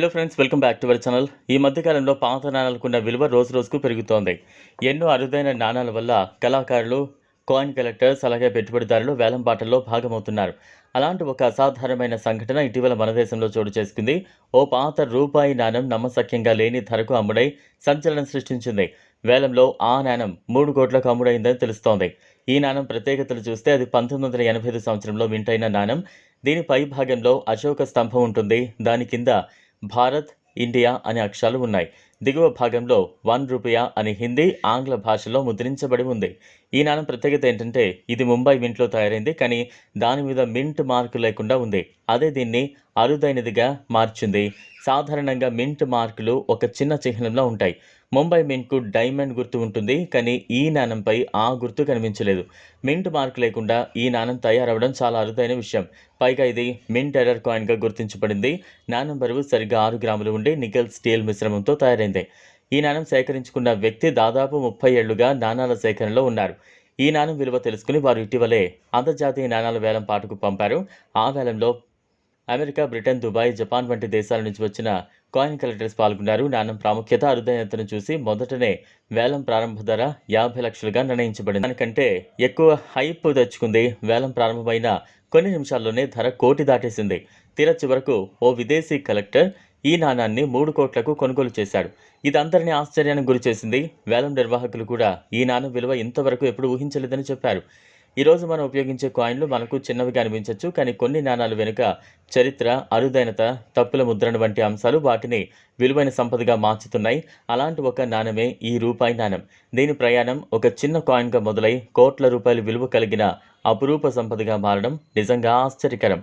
Hello friends welcome back to our channel ఈ మధ్యకాలంలో పాత నాణాలకున్న విలువ రోజు రోజుకు పెరుగుతోంది. ఎన్నో అరుదైన నాణాల వల్ల కళాకారులు కాయిన్ కలెక్టర్స్ అలాగే పెట్టుబడిదారులు వేలం పాటల్లో భాగమవుతున్నారు. అలాంటి ఒక అసాధారణమైన సంఘటన ఇటీవల మన దేశంలో చోటు చేసుకుంది. ఓ పాత రూపాయి నాణం నమ్మశక్యంగా లేని ధరకు అమ్ముడై సంచలనం సృష్టించింది. వేలంలో ఆ నాణం మూడు కోట్లకు అమ్ముడైందని తెలుస్తోంది. ఈ నాణం ప్రత్యేకతలు చూస్తే అది పంతొమ్మిది వందల ఎనభై ఐదు సంవత్సరంలో వింటైన నాణం. దీని పై భాగంలో అశోక స్తంభం ఉంటుంది. దాని కింద భారత్ ఇండియా అనే అక్షరాలు ఉన్నాయి. దిగువ భాగంలో వన్ రూపాయ అని హిందీ ఆంగ్ల భాషలో ముద్రించబడి ఉంది. ఈ నాణం ప్రత్యేకత ఏంటంటే ఇది ముంబై మింట్లో తయారైంది కానీ దాని మీద మింట్ మార్క్ లేకుండా ఉంది. అదే దీన్ని అరుదైనదిగా మార్చింది. సాధారణంగా మింట్ మార్కులు ఒక చిన్న చిహ్నంలో ఉంటాయి. ముంబై మింట్కు డైమండ్ గుర్తు ఉంటుంది కానీ ఈ నాణంపై ఆ గుర్తు కనిపించలేదు. మింట్ మార్క్ లేకుండా ఈ నాణం తయారవడం చాలా అరుదైన విషయం. పైగా ఇది మింట్ ఎర్రర్ కాయిన్గా గుర్తించబడింది. నాణం బరువు సరిగ్గా ఆరు గ్రాములు ఉండి నికెల్ స్టీల్ మిశ్రమంతో తయారైంది. ఈ నాణం సేకరించుకున్న వ్యక్తి దాదాపు ముప్పై ఏళ్ళుగా నాణాల సేకరణలో ఉన్నారు. ఈ నాణం విలువ తెలుసుకుని వారు ఇటీవలే అంతర్జాతీయ నాణాల వేలం పాటకు పంపారు. ఆ వేలంలో అమెరికా బ్రిటన్ దుబాయ్ జపాన్ వంటి దేశాల నుంచి వచ్చిన కాయిన్ కలెక్టర్స్ పాల్గొన్నారు. నాణం ప్రాముఖ్యత అరుదైనతను చూసి మొదటనే వేలం ప్రారంభ ధర యాభై లక్షలుగా నిర్ణయించబడింది. దానికంటే ఎక్కువ హైప్ తెచ్చుకుంది వేలం ప్రారంభమైన కొన్ని నిమిషాల్లోనే ధర కోటి దాటేసింది. తీర చివరకు ఓ విదేశీ కలెక్టర్ ఈ నాణాన్ని మూడు కోట్లకు కొనుగోలు చేశాడు. ఇది అందరినీ ఆశ్చర్యానికి గురిచేసింది వేలం నిర్వాహకులు కూడా ఈ నాణం విలువ ఇంతవరకు ఎప్పుడు ఊహించలేదని చెప్పారు. ఈరోజు మనం ఉపయోగించే కాయిన్లు మనకు చిన్నవిగా అనిపించవచ్చు కానీ కొన్ని నాణాలు వెనుక చరిత్ర అరుదైనత తప్పుల ముద్రణ వంటి అంశాలు వాటిని విలువైన సంపదగా మార్చుతున్నాయి. అలాంటి ఒక నాణమే ఈ రూపాయి నాణం. దీని ప్రయాణం ఒక చిన్న కాయిన్గా మొదలై కోట్ల రూపాయల విలువ కలిగిన అపురూప సంపదగా మారడం నిజంగా ఆశ్చర్యకరం.